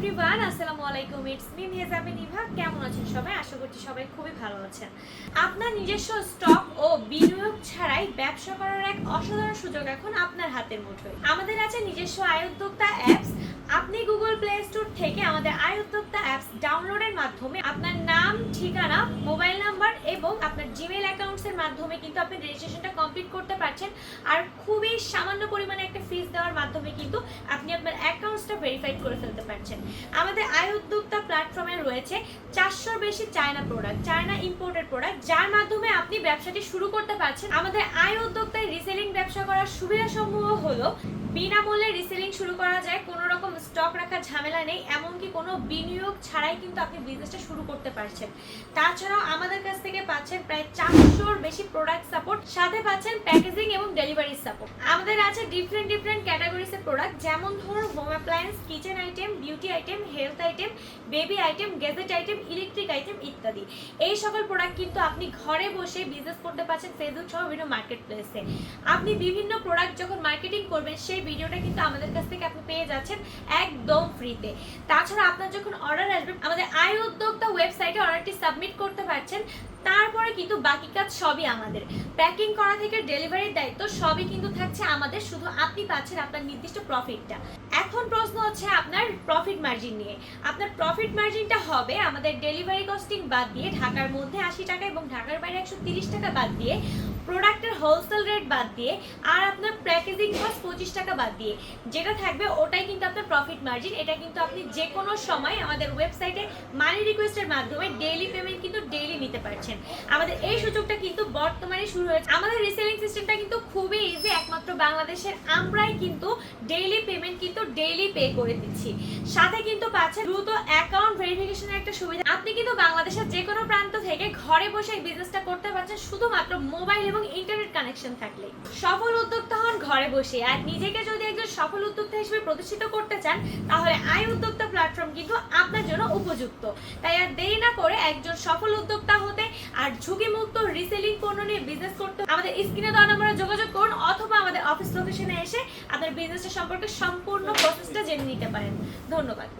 Everyone, আসসালামু আলাইকুম। It's me Mehjabin Nibha কেমন আছেন সবাই? আশা করছি সবাই খুবই ভালো আছেন। আপনার নিজস্ব স্টক ও বিনিয়োগ ছাড়াই ব্যবসা করার এক অসাধারণ সুযোগ এখন আপনার হাতের মুঠোয়। আমাদের আছে নিজস্ব আয় উদ্যোক্তা অ্যাপস। আপনি গুগল প্লে স্টোর থেকে আমাদের আয় উদ্যোক্তা অ্যাপস ডাউনলোডের মাধ্যমে আপনার নাম, ঠিকানা, মোবাইল নাম্বার এবং আপনার জিমেল অ্যাকাউন্টসের মাধ্যমে কিন্তু আপনি রেজিস্ট্রেশনটা কমপ্লিট করতে পারছেন। আর খুবই সামান্য পরিমাণে একটা ফিস দেওয়ার মাধ্যমে কিন্তু আপনি আপনার অ্যাকাউন্টসটা ভেরিফাইড করে ফেলতে পারছেন আমাদের আয় উদ্যোক্তা প্ল্যাটফর্মে রয়েছে চারশোর বেশি China product China imported product যার মাধ্যমে আপনি ব্যবসাটি শুরু করতে পারছেন। আমাদের আয় উদ্যোক্তায় রিসেলিং ব্যবসা করার সুবিধা সমূহ হলো, বিনামূল্যে রিসেলিং শুরু করা যায়, কোনো রকম স্টক রাখার ঝামেলা নেই, এমনকি কোনো বিনিয়োগ ছাড়াই কিন্তু আপনি বিজনেসটা শুরু করতে পারছেন। তাছাড়াও আমাদের কাছ থেকে পাচ্ছেন প্রায় চারশোর বেশি প্রোডাক্ট সাপোর্ট সাথে পাচ্ছেন প্যাকেজিং এবং ডেলিভারি সাপোর্ট আমাদের আছে ডিফারেন্ট ডিফারেন্ট ক্যাটাগরিসের প্রোডাক্ট যেমন ধরুন home appliance kitchen item beauty item health item baby item gadget item, electric item ইত্যাদি। এই সকল প্রোডাক্ট কিন্তু আপনি ঘরে বসে বিজনেস করতে পারছেন ফেসবুক সহ বিভিন্ন মার্কেট প্লেসে আপনি বিভিন্ন প্রোডাক্ট যখন মার্কেটিং করবেন, সেই ভিডিওটা কিন্তু আমাদের কাছ থেকে আপনি পেয়ে যাচ্ছেন একদম ফ্রিতে তাছাড়া আপনার যখন অর্ডার আসবে, আমাদের আয় উদ্যোক্তা ওয়েবসাইটে অর্ডারটি সাবমিট করতে পারছেন, তারপরে কিন্তু বাকি কাজ সবই আমাদের। প্যাকিং করা থেকে ডেলিভারির দায়িত্ব সবই কিন্তু থাকছে আমাদের, শুধু আপনি পাচ্ছেন আপনার নির্দিষ্ট প্রফিটটা এখন প্রশ্ন হচ্ছে আপনার প্রফিট মার্জিন নিয়ে। আপনার প্রফিট মার্জিনটা হবে আমাদের ডেলিভারি কস্টিং বাদ দিয়ে ঢাকার মধ্যে আশি টাকা এবং ঢাকার বাইরে একশো টাকা বাদ দিয়ে প্রোডাক্টের হোলসেল রেট বাদ দিয়ে আর আপনার প্যাকেজিং কস্ট পঁচিশ টাকা বাদ দিয়ে। যেটা থাকবে ওটাই কিন্তু আপনার প্রফিট মার্জিন এটা কিন্তু আপনি যে কোনো সময় আমাদের ওয়েবসাইটে মানি রিকোয়েস্টের মাধ্যমে ডেইলি পেমেন্ট কিন্তু ডেইলি নিতে পারছেন। আমাদের এই সুযোগটা কিন্তু বর্তমানে শুরু হয়েছে। আমাদের রিসেলিং সিস্টেমটা কিন্তু খুবই ইজি একমাত্র বাংলাদেশের আমরাই কিন্তু ডেইলি পেমেন্ট কিন্তু ডেইলি পে করে দিচ্ছি। সাথে কিন্তু পাচ্ছেন দ্রুত অ্যাকাউন্ট ভেরিফিকেশনের একটা সুবিধা। আপনি কিন্তু বাংলাদেশের যে কোনো প্রান্ত থেকে ঘরে বসে বিজনেসটা করতে পারছেন শুধুমাত্র মোবাইল এবং ইন্টারনেট কানেকশন থাকলে। সফল উদ্যোক্তা হন ঘরে বসে। আর নিজেকে যদি একজন সফল উদ্যোক্তা হিসেবে প্রতিষ্ঠিত করতে চান, তাহলে আয় উদ্যোক্তা প্ল্যাটফর্ম কিন্তু আপনার জন্য উপযুক্ত। তাই আর দেরি না করে একজন সফল উদ্যোক্তা হতে আর ঝুঁকিমুক্ত রিসেলিং পণ্য নিয়ে বিজনেস করতে আমাদের স্ক্রিনে দেওয়া নম্বরে যোগাযোগ করুন অথবা আমাদের অফিস লোকেশনে এসে আপনার বিজনেসটা সম্পর্কে সম্পূর্ণ প্রসেসটা জেনে নিতে পারেন। ধন্যবাদ।